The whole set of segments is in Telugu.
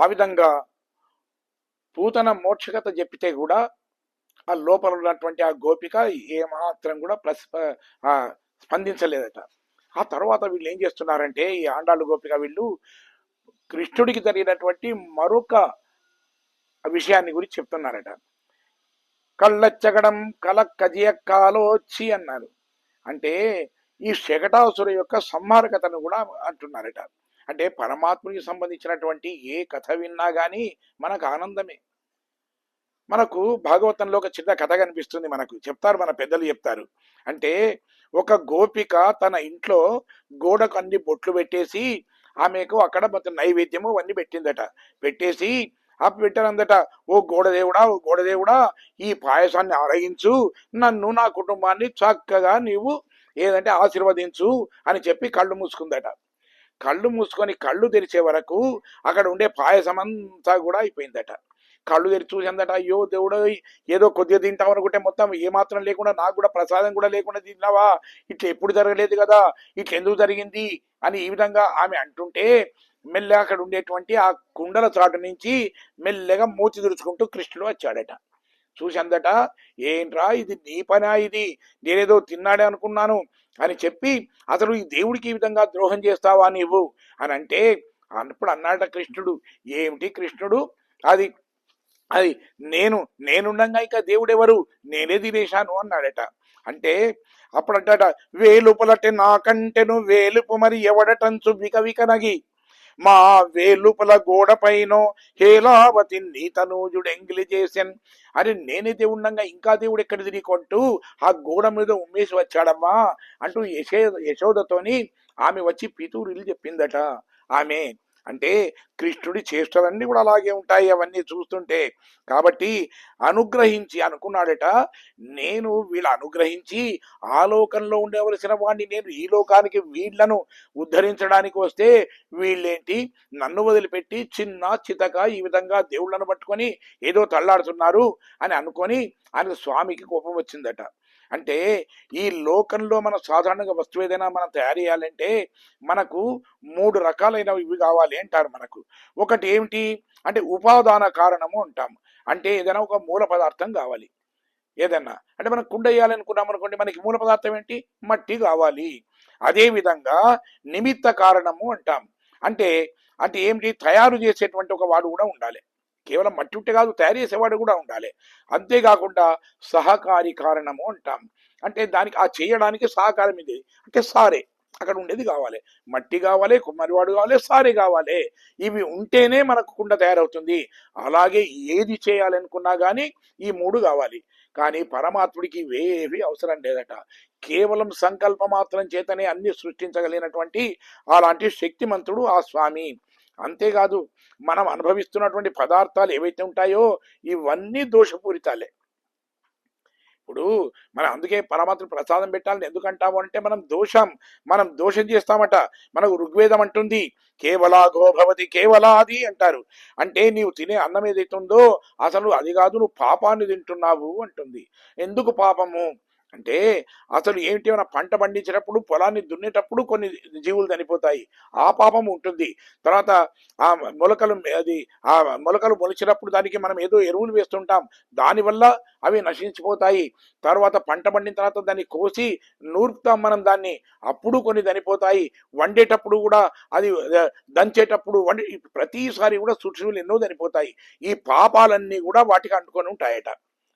ఆ విధంగా పూతన మోక్షకత చెప్పితే కూడా ఆ లోపల ఉన్నటువంటి ఆ గోపిక ఏమాత్రం కూడా ప్రస్ స్పందించలేదట. ఆ తర్వాత వీళ్ళు ఏం చేస్తున్నారంటే ఈ ఆండాళ్ళు గోపిక వీళ్ళు కృష్ణుడికి జరిగినటువంటి మరొక విషయాన్ని గురించి చెప్తున్నారట. కళ్ళచ్చగడం కల కజియక్కాలోచి అన్నారు. అంటే ఈ శకటాసుర యొక్క సంహారకతను కూడా అంటున్నారట. అంటే పరమాత్మునికి సంబంధించినటువంటి ఏ కథ విన్నా కానీ మనకు ఆనందమే. మనకు భాగవతంలో ఒక చిన్న కథ కనిపిస్తుంది మనకు. చెప్తారు మన పెద్దలు చెప్తారు. అంటే ఒక గోపిక తన ఇంట్లో గోడకు అన్ని బొట్లు పెట్టేసి ఆమెకు అక్కడ మొత్తం నైవేద్యము అవన్నీ పెట్టిందట. పెట్టేసి ఆ పెట్టారందట ఓ గోడదేవుడా ఓ గోడదేవుడా ఈ పాయసాన్ని ఆరగించు నన్ను నా కుటుంబాన్ని చక్కగా నీవు ఏదంటే ఆశీర్వదించు అని చెప్పి కళ్ళు మూసుకుందట. కళ్ళు మూసుకొని కళ్ళు తెరిచే వరకు అక్కడ ఉండే పాయసం అంతా కూడా అయిపోయిందట. కళ్ళు తెరిచి చూసిందట అయ్యో దేవుడు ఏదో కొద్దిగా తింటాం అనుకుంటే మొత్తం ఏమాత్రం లేకుండా నాకు కూడా ప్రసాదం కూడా లేకుండా తిన్నావా? ఇట్లా ఎప్పుడు జరగలేదు కదా ఇట్లా ఎందుకు జరిగింది? అని ఈ విధంగా ఆమె అంటుంటే మెల్లగా అక్కడ ఉండేటువంటి ఆ కుండల చాటు నుంచి మెల్లగా మూతి తుడుచుకుంటూ కృష్ణుడు వచ్చాడట. చూసిందట ఏంట్రా ఇది నీ పనా ఇది? నేనేదో తిన్నాడే అనుకున్నాను. అని చెప్పి అతడు ఈ దేవుడికి ఈ విధంగా ద్రోహం చేస్తావా నీవు అని అంటే అన్నప్పుడు అన్నాడట కృష్ణుడు ఏమిటి కృష్ణుడు? అది అది నేను నేనుండగా ఇక దేవుడెవరు? నేనే తినేశాను అన్నాడట. అంటే అప్పుడంటట వేలుపులటే నాకంటెను వేలుపు మరి ఎవడటంచు విక వికనగి మా వేలుపల గోడ పైన హేలావతి నీతనూజుడు ఎంగిలి చేసెన్. అని నేనే దేవుండగా ఇంకా దేవుడు ఎక్కడ తిరిగి ఆ గోడ మీద ఉమ్మేసి వచ్చాడమ్మా అంటూ యశో యశోదతోని ఆమె వచ్చి పితూరులు చెప్పిందట. ఆమె అంటే కృష్ణుడి చేష్టలన్నీ కూడా అలాగే ఉంటాయి అవన్నీ చూస్తుంటే. కాబట్టి అనుగ్రహించి అనుకున్నాడట నేను వీళ్ళు అనుగ్రహించి ఆ లోకంలో ఉండవలసిన వాడిని నేను ఈ లోకానికి వీళ్ళను ఉద్ధరించడానికి వస్తే వీళ్ళేంటి? నన్ను వదిలిపెట్టి చిన్న చితక ఈ విధంగా దేవుళ్ళను పట్టుకొని ఏదో తల్లాడుతున్నారు అని అనుకొని ఆయన స్వామికి కోపం వచ్చిందట. అంటే ఈ లోకంలో మనం సాధారణంగా వస్తువు ఏదైనా మనం తయారు చేయాలంటే మనకు మూడు రకాలైన ఇవి కావాలి అంటారు మనకు. ఒకటి ఏమిటి? అంటే ఉపాదాన కారణము అంటాం అంటే ఏదైనా ఒక మూల పదార్థం కావాలి. ఏదన్నా అంటే మనం కుండ వేయాలనుకున్నాం అనుకోండి మనకి మూల పదార్థం ఏంటి? మట్టి కావాలి. అదే విధంగా నిమిత్త కారణము అంటాం అంటే అంటే ఏమిటి? తయారు చేసేటువంటి ఒక వాడు కూడా ఉండాలి. కేవలం మట్టి కాదు తయారు చేసేవాడు కూడా ఉండాలి. అంతేకాకుండా సహకారి కారణము అంటాం. అంటే దానికి ఆ చేయడానికి సహకారం ఇది. అంటే సారే అక్కడ ఉండేది కావాలి. మట్టి కావాలి కుమ్మరివాడు కావాలి సారే కావాలి. ఇవి ఉంటేనే మనకు కుండ తయారవుతుంది. అలాగే ఏది చేయాలనుకున్నా కానీ ఈ మూడు కావాలి. కానీ పరమాత్ముడికి ఇవేవి అవసరం లేదట. కేవలం సంకల్ప మాత్రం చేతనే అన్ని సృష్టించగలిగినటువంటి అలాంటి శక్తిమంతుడు ఆ స్వామి. అంతేకాదు మనం అనుభవిస్తున్నటువంటి పదార్థాలు ఏవైతే ఉంటాయో ఇవన్నీ దోషపూరితాలే. ఇప్పుడు మనం అందుకే పరమాత్మ ప్రసాదం పెట్టాలని ఎందుకంటాము అంటే మనం దోషం మనం దోషం చేస్తామట మనకు ఋగ్వేదం అంటుంది కేవలా గోభవతి కేవలాది అంటారు. అంటే నీవు తినే అన్నం ఏదైతే ఉందో అసలు అది కాదు నువ్వు పాపాన్ని తింటున్నావు అంటుంది. ఎందుకు పాపము? అంటే అసలు ఏమిటి మన పంట పండించేటప్పుడు పొలాన్ని దున్నేటప్పుడు కొన్ని జీవులు చనిపోతాయి. ఆ పాపం ఉంటుంది. తర్వాత ఆ మొలకలు అది ఆ మొలకలు మొలిచినప్పుడు దానికి మనం ఏదో ఎరువులు వేస్తుంటాం. దానివల్ల అవి నశించిపోతాయి. తర్వాత పంట పండిన తర్వాత దాన్ని కోసి నూర్పుతాం మనం దాన్ని. అప్పుడు కొన్ని చనిపోతాయి. వండేటప్పుడు కూడా అది దంచేటప్పుడు వండి ప్రతిసారి కూడా సూక్ష్మలు ఎన్నో చనిపోతాయి. ఈ పాపాలన్నీ కూడా వాటికి అంటుకొని ఉంటాయట.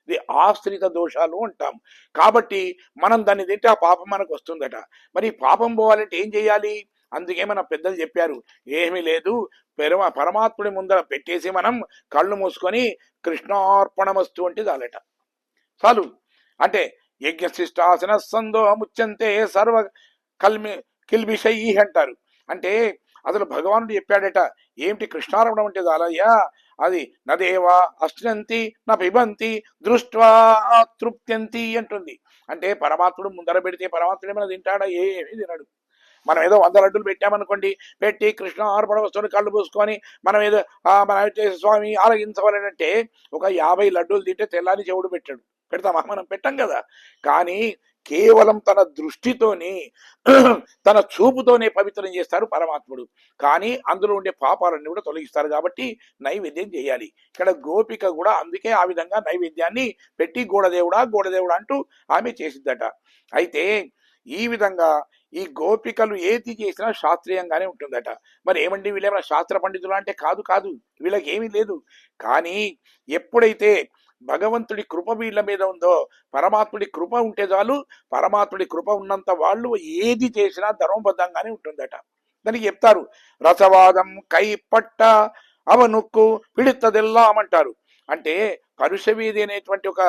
ఇది ఆశ్రిత దోషాలు అంటాం కాబట్టి మనం దాన్ని తింటే ఆ పాపం మనకు వస్తుందట. మరి పాపం పోవాలంటే ఏం చేయాలి? అందుకే మన పెద్దలు చెప్పారు ఏమీ లేదు పరమ పరమాత్ముడి ముందర పెట్టేసి మనం కళ్ళు మూసుకొని కృష్ణార్పణమస్తు అంటే చాలట చాలు. అంటే యజ్ఞశిష్టాసన శిష్టాసన సందోహముచ్చంతే సర్వ కల్మి కిల్బిషయి అంటారు. అంటే అసలు భగవానుడు చెప్పాడట ఏమిటి కృష్ణార్పణం అంటే చాలయ్యా అది నదేవా అశ్నంతి నా పిబంతి దృష్ట్వా తృప్త్యంతి అంటుంది. అంటే పరమాత్ముడు ముందర పెడితే పరమాత్ముడు ఏమైనా తింటాడా? ఏమీ తినడు. మనం ఏదో వంద లడ్డులు పెట్టామనుకోండి పెట్టి కృష్ణ ఆర్పణ వస్తువుని కళ్ళు పూసుకొని మనం ఏదో మన స్వామి ఆరగించవాలంటే ఒక యాభై లడ్డూలు తింటే తెల్లాని చెవుడు పెట్టాడు. పెడతామా? మనం పెట్టం కదా. కానీ కేవలం తన దృష్టితోని తన చూపుతోనే పవిత్రం చేస్తారు పరమాత్ముడు. కానీ అందులో ఉండే పాపాలన్నీ కూడా తొలగిస్తారు కాబట్టి నైవేద్యం చేయాలి. ఇక్కడ గోపిక కూడా అందుకే ఆ విధంగా నైవేద్యాన్ని పెట్టి గోడదేవుడా గోడదేవుడా అంటూ ఆమె చేసిద్దట. అయితే ఈ విధంగా ఈ గోపికలు ఏది చేసినా శాస్త్రీయంగానే ఉంటుందట. మరి ఏమండి వీళ్ళేమైనా శాస్త్ర పండితులు అంటే కాదు కాదు వీళ్ళకి ఏమీ లేదు. కానీ ఎప్పుడైతే భగవంతుడి కృప వీళ్ళ మీద ఉందో పరమాత్ముడి కృప ఉంటే చాలు పరమాత్ముడి కృప ఉన్నంత వాళ్ళు ఏది చేసినా ధర్మబద్ధంగానే ఉంటుందట. దానికి చెప్తారు రసవాదం కై పట్ట అవనుక్కు పిడితదెల్లామంటారు అంటే పరుషవీధి అనేటువంటి ఒక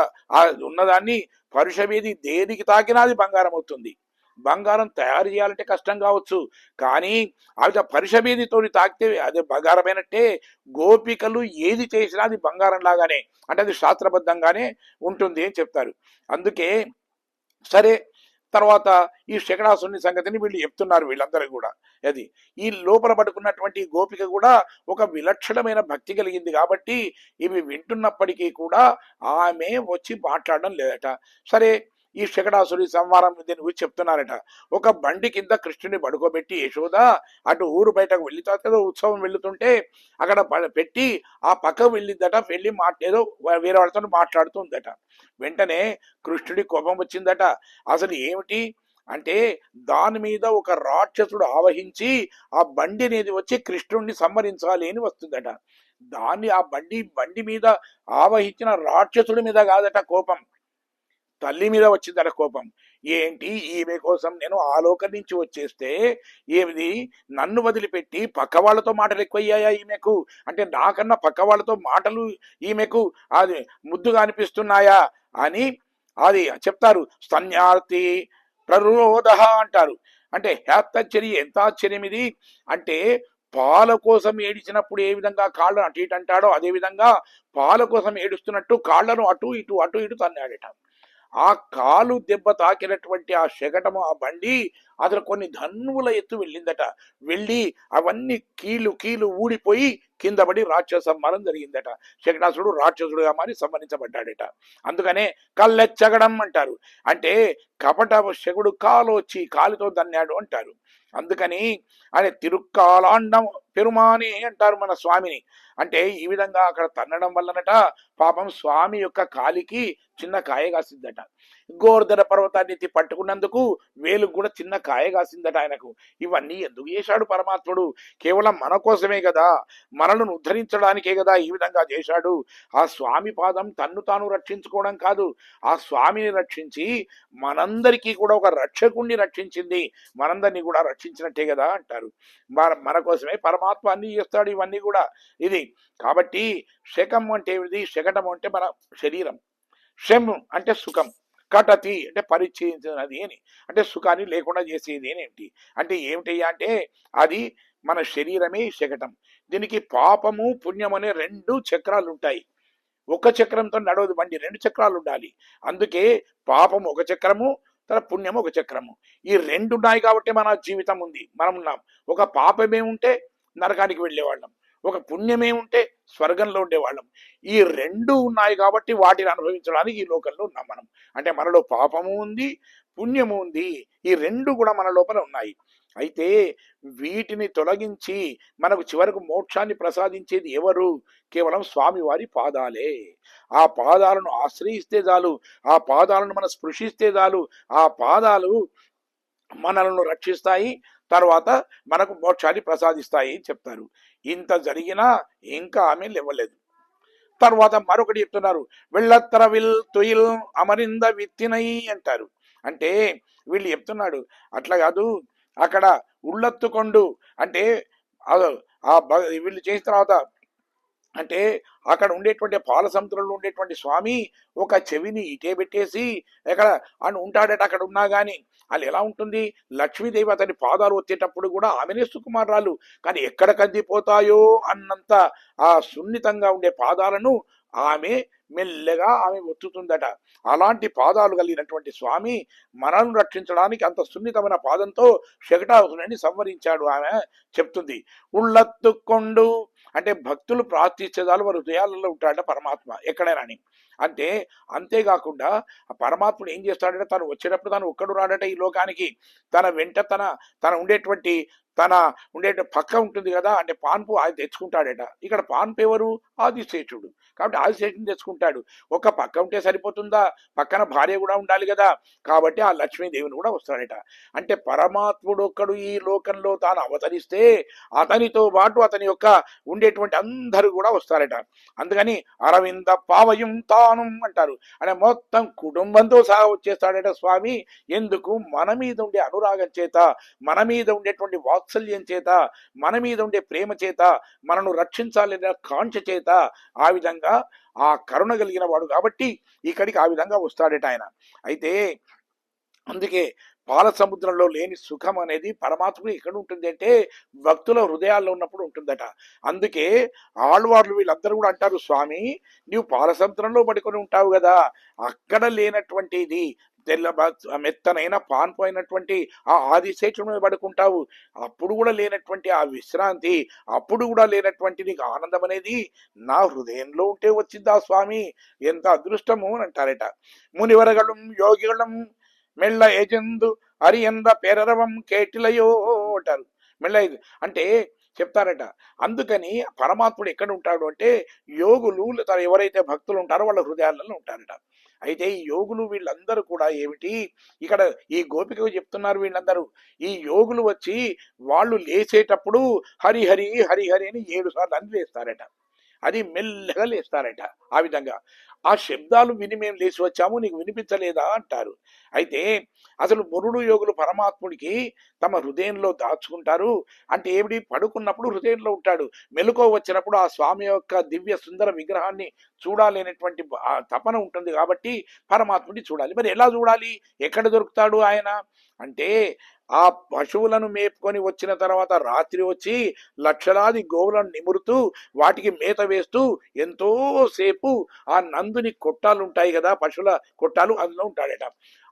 ఉన్నదాన్ని పరుషవీధి దేనికి తాకినా అది బంగారం అవుతుంది బంగారం తయారు చేయాలంటే కష్టం కావచ్చు. కానీ ఆవిడ పరుషవీధితో తాకితే అది బంగారమైనట్టే. గోపికలు ఏది చేసినా అది బంగారం లాగానే అంటే అది శాస్త్రబద్ధంగానే ఉంటుంది అని చెప్తారు. అందుకే సరే తర్వాత ఈ శకడాసుని సంగతిని వీళ్ళు చెప్తున్నారు వీళ్ళందరూ కూడా. అది ఈ లోపల పడుకున్నటువంటి గోపిక కూడా ఒక విలక్షణమైన భక్తి కలిగింది కాబట్టి ఇవి వింటున్నప్పటికీ కూడా ఆమె వచ్చి మాట్లాడడం లేదట. సరే ఈ శకటాసురి సంహారం దీని గురించి చెప్తున్నారట. ఒక బండి కింద కృష్ణుని పడుకోబెట్టి యశోద అటు ఊరు బయటకు వెళ్ళి ఏదో ఉత్సవం వెళ్తుంటే అక్కడ పెట్టి ఆ పక్క వెళ్ళిందట వెళ్ళి మాట ఏదో వేరే వాళ్ళతో మాట్లాడుతుందట. వెంటనే కృష్ణుడి కోపం వచ్చిందట. అసలు ఏమిటి? అంటే దాని మీద ఒక రాక్షసుడు ఆవహించి ఆ బండి అనేది వచ్చి కృష్ణుడిని సంహరించాలి అని వస్తుందట. దాన్ని ఆ బండి బండి మీద ఆవహించిన రాక్షసుడి మీద కాదట కోపం. తల్లి మీద వచ్చిందట కోపం. ఏంటి? ఈమె కోసం నేను ఆలోక నుంచి వచ్చేస్తే ఏమిది? నన్ను వదిలిపెట్టి పక్క వాళ్ళతో మాటలు ఎక్కువయ్యాయా ఈమెకు? అంటే నాకన్నా పక్క వాళ్ళతో మాటలు ఈమెకు అది ముద్దుగా అనిపిస్తున్నాయా అని అది చెప్తారు. స్తన్యార్తి ప్రరోధ అంటారు. అంటే హేత్తచ్చర్య ఎంత ఆశ్చర్యం ఇది. అంటే పాల కోసం ఏడిచినప్పుడు ఏ విధంగా కాళ్ళను అటు ఇటు అంటాడో అదే విధంగా పాల కోసం ఏడుస్తున్నట్టు కాళ్ళను అటు ఇటు అటు ఇటు తన్నాడట. ఆ కాలు దెబ్బ తాకినటువంటి ఆ శకటము ఆ బండి అతను కొన్ని ధన్వుల ఎత్తు వెళ్ళిందట. వెళ్ళి అవన్నీ కీలు కీలు ఊడిపోయి కింద పడి రాక్షస సంహారం జరిగిందట. శకటాసుడు రాక్షసుడుగా మారి సంహరించబడ్డాడట. అందుకనే కళ్ళెచ్చగడం అంటారు. అంటే కపట శకుడు కాలు వచ్చి కాలుతో దన్నాడు అంటారు. అందుకని ఆయన తిరుక్కాలాండం పెరుమాని అంటారు మన స్వామిని. అంటే ఈ విధంగా అక్కడ తన్నడం వల్లనట పాపం స్వామి యొక్క కాలికి చిన్న కాయ కాసిందట. గోర్ధన పర్వతాన్ని ఎత్తి పట్టుకున్నందుకు వేలు కూడా చిన్న కాయ కాసిందట ఆయనకు. ఇవన్నీ ఎందుకు చేశాడు పరమాత్ముడు? కేవలం మన కోసమే కదా? మనలను ఉద్ధరించడానికే కదా ఈ విధంగా చేశాడు? ఆ స్వామి పాదం తన్ను తాను రక్షించుకోవడం కాదు. ఆ స్వామిని రక్షించి మనందరికీ కూడా ఒక రక్షకుణ్ణి రక్షించింది. మనందరినీ కూడా రక్షించినట్టే కదా అంటారు. మన మన కోసమే పరమాత్మ అన్ని చేస్తాడు ఇవన్నీ కూడా. ఇది కాబట్టి శకం అంటే ఏమిటి శకటం అంటే మన శరీరం. శం అంటే సుఖం. కటతి అంటే పరిచయించినది అని. అంటే సుఖాన్ని లేకుండా చేసేది ఏమిటి అంటే ఏమిటయ్యా అంటే అది మన శరీరమే శకటం. దీనికి పాపము పుణ్యం అనే రెండు చక్రాలు ఉంటాయి. ఒక చక్రంతో నడవదు బండి రెండు చక్రాలు ఉండాలి. అందుకే పాపం ఒక చక్రము తన పుణ్యము ఒక చక్రము. ఈ రెండు ఉన్నాయి కాబట్టి మన జీవితం ఉంది. మనం ఉన్నాం. ఒక పాపమే ఉంటే నరకానికి వెళ్ళేవాళ్ళం. ఒక పుణ్యమే ఉంటే స్వర్గంలో ఉండేవాళ్ళం. ఈ రెండు ఉన్నాయి కాబట్టి వాటిని అనుభవించడానికి ఈ లోకంలో ఉన్నాం మనం. అంటే మనలో పాపము ఉంది పుణ్యము ఉంది. ఈ రెండు కూడా మన లోపల ఉన్నాయి. అయితే వీటిని తొలగించి మనకు చివరకు మోక్షాన్ని ప్రసాదించేది ఎవరు? కేవలం స్వామివారి పాదాలే. ఆ పాదాలను ఆశ్రయిస్తే చాలు ఆ పాదాలను మనం స్పృశిస్తే చాలు ఆ పాదాలు మనలను రక్షిస్తాయి తర్వాత మనకు మోక్షాన్ని ప్రసాదిస్తాయి అని చెప్తారు. ఇంత జరిగినా ఇంకా ఆమె లేవలేదు. తర్వాత మరొకటి చెప్తున్నారు వెళ్ళత్తరవిల్ తుయిల్ అమరింద విత్తినై అంటారు. అంటే వీళ్ళు చెప్తున్నాడు అట్లా కాదు అక్కడ ఉళ్ళత్తుకొండు అంటే ఆ- ఆ వీళ్ళు చేసిన తర్వాత అంటే అక్కడ ఉండేటువంటి పాలసముద్రంలో ఉండేటువంటి స్వామి ఒక చెవిని ఇటే పెట్టేసి ఎక్కడ అని ఉంటాడట అక్కడ ఉన్నా కానీ అది ఎలా ఉంటుంది? లక్ష్మీదేవి అతని పాదాలు వచ్చేటప్పుడు కూడా ఆమెనే సుకుమారాలు కానీ ఎక్కడ కందిపోతాయో అన్నంత ఆ సున్నితంగా ఉండే పాదాలను ఆమె మెల్లగా ఆమె ఒత్తుతుందట. అలాంటి పాదాలు కలిగినటువంటి స్వామి మనల్ని రక్షించడానికి అంత సున్నితమైన పాదంతో శకటాసురుని సంవరించాడు ఆమె చెప్తుంది. ఉళ్ళత్తుకొండు అంటే భక్తులు ప్రార్థించేదాలు వారి హృదయాలలో ఉంటాడట పరమాత్మ ఎక్కడైనా అని. అంటే అంతేకాకుండా ఆ పరమాత్ముడు ఏం చేస్తాడంటే తను వచ్చేటప్పుడు తను ఒక్కడు రాడట ఈ లోకానికి. తన వెంట తన తన ఉండేటువంటి తన ఉండే పక్క ఉంటుంది కదా అంటే పాన్పు అది తెచ్చుకుంటాడట. ఇక్కడ పాన్పు ఎవరు? ఆదిశేషుడు. కాబట్టి ఆదిశేషుని తెచ్చుకుంటాడు. ఒక పక్క ఉంటే సరిపోతుందా? పక్కన భార్య కూడా ఉండాలి కదా. కాబట్టి ఆ లక్ష్మీదేవిని కూడా వస్తాడట. అంటే పరమాత్ముడు ఒక్కడు ఈ లోకంలో తాను అవతరిస్తే అతనితో పాటు అతని యొక్క ఉండేటువంటి అందరూ కూడా వస్తారట. అందుకని అరవింద పావయం తాను అంటారు. అంటే మొత్తం కుటుంబంతో సహా వచ్చేస్తాడట స్వామి. ఎందుకు? మన మీద ఉండే అనురాగం చేత మన మీద ఉండేటువంటి వాత్సల్యం చేత మన మీద ఉండే ప్రేమ చేత మనను రక్షించాలనే కాంక్ష చేత ఆ విధంగా ఆ కరుణ కలిగిన వాడు కాబట్టి ఇక్కడికి ఆ విధంగా వస్తాడట ఆయన. అయితే అందుకే పాల సముద్రంలో లేని సుఖం అనేది పరమాత్మకు ఎక్కడ ఉంటుంది అంటే భక్తుల హృదయాల్లో ఉన్నప్పుడు ఉంటుందట. అందుకే ఆళ్వార్లు వీళ్ళందరూ కూడా అంటారు స్వామి నీవు పాల సముద్రంలో పడుకొని ఉంటావు కదా అక్కడ లేనటువంటిది తెల్ల మెత్తనైన పాన్పు అయినటువంటి ఆ ఆదిశేషుడు మీద పడుకుంటావు. అప్పుడు కూడా లేనటువంటి ఆ విశ్రాంతి అప్పుడు కూడా లేనటువంటి నీకు ఆనందం అనేది నా హృదయంలో ఉంటే వచ్చిందా స్వామి? ఎంత అదృష్టము అని అంటారట. మునివరగళం యోగిగళం మెళ్ళ ఎజందు అరియంద పెరరవం కేటిలయో అంటారు. మెళ్ళ అంటే చెప్తారట అందుకని పరమాత్ముడు ఎక్కడ ఉంటాడు అంటే యోగులు తన ఎవరైతే భక్తులు ఉంటారో వాళ్ళ హృదయాలలో ఉంటారట. అయితే ఈ యోగులు వీళ్ళందరూ కూడా ఏమిటి? ఇక్కడ ఈ గోపిక చెప్తున్నారు వీళ్ళందరూ. ఈ యోగులు వచ్చి వాళ్ళు లేచేటప్పుడు హరిహరి హరిహరి అని ఏడు సార్లు అని లేస్తారట అది మెల్లగా లేస్తారట ఆ విధంగా. ఆ శబ్దాలు విని మేము లేచి వచ్చాము నీకు వినిపించలేదా అంటారు. అయితే అసలు మురుడు యోగులు పరమాత్ముడికి తమ హృదయంలో దాచుకుంటారు. అంటే ఏమిటి? పడుకున్నప్పుడు హృదయంలో ఉంటాడు. మెలుకో వచ్చినప్పుడు ఆ స్వామి యొక్క దివ్య సుందర విగ్రహాన్ని చూడాలనేటువంటి తపన ఉంటుంది కాబట్టి పరమాత్ముడిని చూడాలి. మరి ఎలా చూడాలి? ఎక్కడ దొరుకుతాడు ఆయన? అంటే ఆ పశువులను మేపుకొని వచ్చిన తర్వాత రాత్రి వచ్చి లక్షలాది గోవులను నిమురుతూ వాటికి మేత వేస్తూ ఎంతో సేపు ఆ నందుని కొట్టాలు ఉంటాయి కదా పశువుల కొట్టాలు అందులో ఉంటాడట.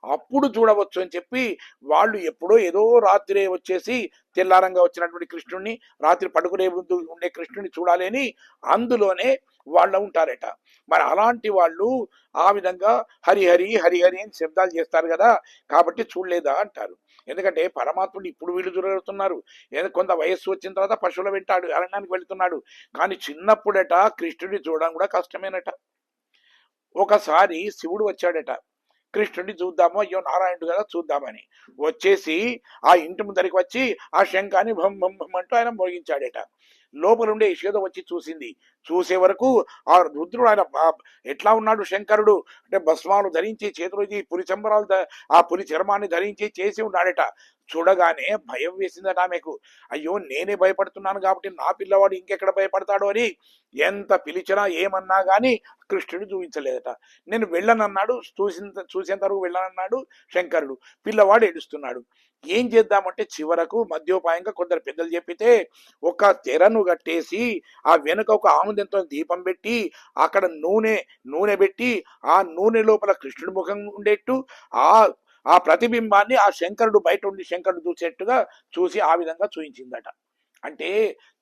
అప్పుడు చూడవచ్చు అని చెప్పి వాళ్ళు ఎప్పుడో ఏదో రాత్రి వచ్చేసి తెల్లారంగా వచ్చినటువంటి కృష్ణుడిని రాత్రి పడుకునే ముందు ఉండే కృష్ణుడిని చూడాలి అని అందులోనే వాళ్ళు ఉంటారట. మరి అలాంటి వాళ్ళు ఆ విధంగా హరిహరి హరిహరి అని శబ్దాలు చేస్తారు కదా కాబట్టి చూడలేదా అంటారు. ఎందుకంటే పరమాత్ముడు ఇప్పుడు వీళ్ళు చూడగలుగుతున్నారు. ఏదో కొంత వయస్సు వచ్చిన తర్వాత పశువుల వెంటాడు అరణ్యానికి వెళుతున్నాడు. కానీ చిన్నప్పుడట కృష్ణుడిని చూడడం కూడా కష్టమేనట. ఒకసారి శివుడు వచ్చాడట. కృష్ణుడిని చూద్దాము అయ్యో నారాయణుడు కదా చూద్దామని. వచ్చేసి ఆ ఇంటి ముందరికి వచ్చి ఆ శంఖాన్ని భం భం భం అంటూ ఆయన మోగించాడట. లోపలుండే యశోద వచ్చి చూసింది. చూసే వరకు ఆ రుద్రుడు ఆయన ఎట్లా ఉన్నాడు శంకరుడు? అంటే భస్మాలు ధరించి చేతులు పులి చంబరాలు ఆ పులి చర్మాన్ని ధరించి చేసి ఉన్నాడట. చూడగానే భయం వేసిందట ఆమెకు. అయ్యో నేనే భయపడుతున్నాను కాబట్టి నా పిల్లవాడు ఇంకెక్కడ భయపడతాడు అని ఎంత పిలిచినా ఏమన్నా కానీ కృష్ణుడు చూపించలేదట. నేను వెళ్ళనన్నాడు చూసిన చూసేంత వరకు వెళ్ళనన్నాడు శంకరుడు. పిల్లవాడు ఏడుస్తున్నాడు. ఏం చేద్దామంటే చివరకు మద్యోపాయంగా కొందరు పెద్దలు చెప్పితే ఒక తెరను కట్టేసి ఆ వెనుక ఒక ఆముదంతో దీపం పెట్టి అక్కడ నూనె నూనె పెట్టి ఆ నూనె లోపల కృష్ణుడి ముఖం ఉండేట్టు ఆ ఆ ప్రతిబింబాన్ని ఆ శంకరుడు బయట ఉండి శంకరుడు చూసేట్టుగా చూసి ఆ విధంగా చూయించిందట. అంటే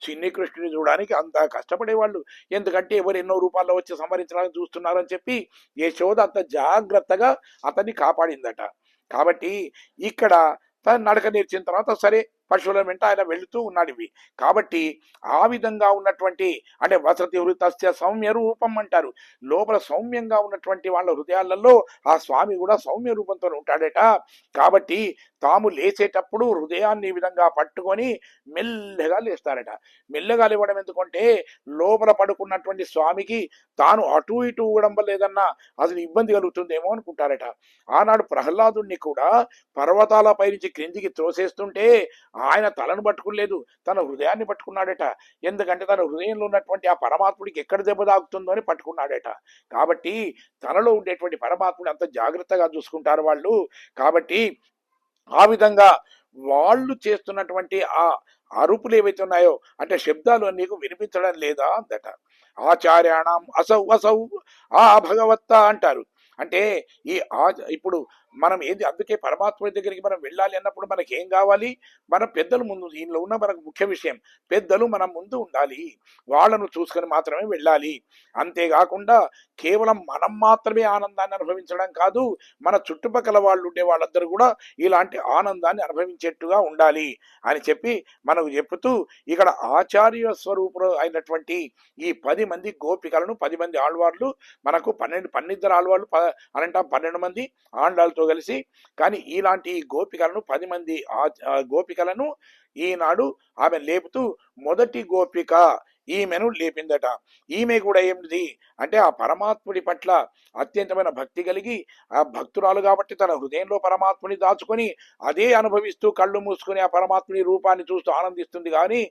చిన్ని కృష్ణుని చూడడానికి అంత కష్టపడేవాళ్ళు. ఎందుకంటే ఎవరు ఎన్నో రూపాల్లో వచ్చి సంహరించడానికి చూస్తున్నారని చెప్పి యశోద అంత జాగ్రత్తగా అతన్ని కాపాడిందట. కాబట్టి ఇక్కడ తను నడక నేర్చిన తర్వాత సరే పశువుల వెంట ఆయన వెళుతూ ఉన్నాడు ఇవి. కాబట్టి ఆ విధంగా ఉన్నటువంటి అంటే వసతి వృతస్య సౌమ్య రూపం అంటారు. లోపల సౌమ్యంగా ఉన్నటువంటి వాళ్ళ హృదయాలలో ఆ స్వామి కూడా సౌమ్య రూపంతో ఉంటాడట. కాబట్టి తాము లేచేటప్పుడు హృదయాన్ని ఈ విధంగా పట్టుకొని మెల్లగా లేస్తారట. మెల్లగా లేవడం ఎందుకంటే లోపల పడుకున్నటువంటి స్వామికి తాను అటు ఇటు ఊగడం వల్ల ఏదన్నా అసలు ఇబ్బంది కలుగుతుందేమో అనుకుంటారట. ఆనాడు ప్రహ్లాదుణ్ణి కూడా పర్వతాలపై నుంచి క్రిందికి త్రోసేస్తుంటే ఆయన తలను పట్టుకోలేదు తన హృదయాన్ని పట్టుకున్నాడట. ఎందుకంటే తన హృదయంలో ఉన్నటువంటి ఆ పరమాత్ముడికి ఎక్కడ దెబ్బ తాకుతుందో అని పట్టుకున్నాడట. కాబట్టి తనలో ఉండేటువంటి పరమాత్ముడు అంత జాగ్రత్తగా చూసుకుంటారు వాళ్ళు. కాబట్టి ఆ విధంగా వాళ్ళు చేస్తున్నటువంటి ఆ అరుపులు ఏవైతే ఉన్నాయో అంటే శబ్దాలు నీకు వినిపించడం లేదా అందట ఆచార్యాణం అసౌ అసౌ ఆ భగవత్త అంటారు. అంటే ఈ ఆ ఇప్పుడు మనం ఏది అందుకే పరమాత్మ దగ్గరికి మనం వెళ్ళాలి అన్నప్పుడు మనకి ఏం కావాలి? మన పెద్దలు ముందు దీనిలో ఉన్న మనకు ముఖ్య విషయం. పెద్దలు మనం ముందు ఉండాలి. వాళ్ళను చూసుకొని మాత్రమే వెళ్ళాలి. అంతేకాకుండా కేవలం మనం మాత్రమే ఆనందాన్ని అనుభవించడం కాదు మన చుట్టుపక్కల వాళ్ళు ఉండే వాళ్ళందరూ కూడా ఇలాంటి ఆనందాన్ని అనుభవించేట్టుగా ఉండాలి అని చెప్పి మనకు చెప్తూ ఇక్కడ ఆచార్య స్వరూపుడు అయినటువంటి ఈ పది మంది గోపికలను పది మంది ఆళ్వార్లు మనకు పన్నెండు పన్నిద్దరు ఆళ్వార్లు అనంటాం పన్నెండు మంది ఆండాలతో కలిసి కానీ ఇలాంటి గోపికలను పది మంది ఆ గోపికలను ఈనాడు ఆమె లేపుతూ మొదటి గోపిక ఈమెను లేపిందట. ఈమె కూడా ఏమిటి అంటే ఆ పరమాత్ముడి పట్ల అత్యంతమైన భక్తి కలిగి ఆ భక్తురాలు కాబట్టి తన హృదయంలో పరమాత్ముని దాచుకొని అదే అనుభవిస్తూ కళ్ళు మూసుకొని ఆ పరమాత్ముని రూపాన్ని చూస్తూ ఆనందిస్తుంది. కానీ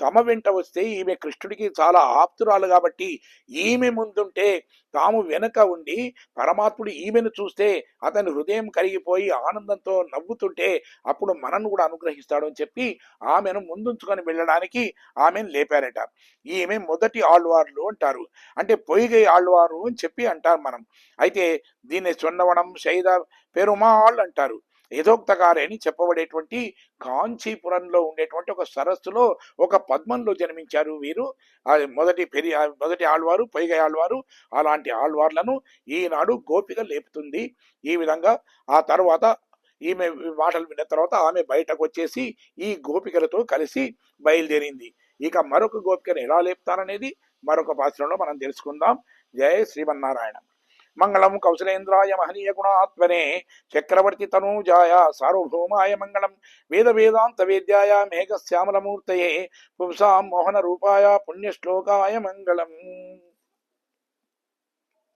తమ వెంట వస్తే ఈమె కృష్ణుడికి చాలా ఆప్తురాలు కాబట్టి ఈమె ముందుంటే తాము వెనక ఉండి పరమాత్ముడు ఈమెను చూస్తే అతని హృదయం కరిగిపోయి ఆనందంతో నవ్వుతుంటే అప్పుడు మనను కూడా అనుగ్రహిస్తాడు అని చెప్పి ఆమెను ముందుంచుకొని వెళ్ళడానికి ఆమెను లేపారట. ఈమె మొదటి ఆళ్వార్లు అంటారు. అంటే పొయ్యిగై ఆళ్వారు అని చెప్పి అంటారు మనం. అయితే దీన్ని చొన్నవనం శైద పెరుమాళ్ అంటారు. యథోక్తకారి అని చెప్పబడేటువంటి కాంచీపురంలో ఉండేటువంటి ఒక సరస్సులో ఒక పద్మంలో జన్మించారు వీరు. మొదటి పెరి మొదటి ఆళ్వారు పొయ్యిగై ఆళ్వారు అలాంటి ఆళ్వార్లను ఈనాడు గోపిక లేపుతుంది. ఈ విధంగా ఆ తర్వాత ఈమె మాటలు విన్న తర్వాత ఆమె బయటకు వచ్చేసి ఈ గోపికలతో కలిసి బయలుదేరింది. ఇక మరొక గోపికను ఎలా లేపుతారనేది మరొక పాత్రలో మనం తెలుసుకుందాం. జయ శ్రీమన్నారాయణ. మంగళం కౌశలేంద్రాయ మహనీయ గుణాత్మనే. చక్రవర్తి తనూజాయ సార్వభౌమాయ మంగళం. వేద వేదాంత వేద్యాయ మేఘశ్యామలమూర్తయే. పుంసాం మోహన రూపాయ పుణ్యశ్లోకాయ మంగళం.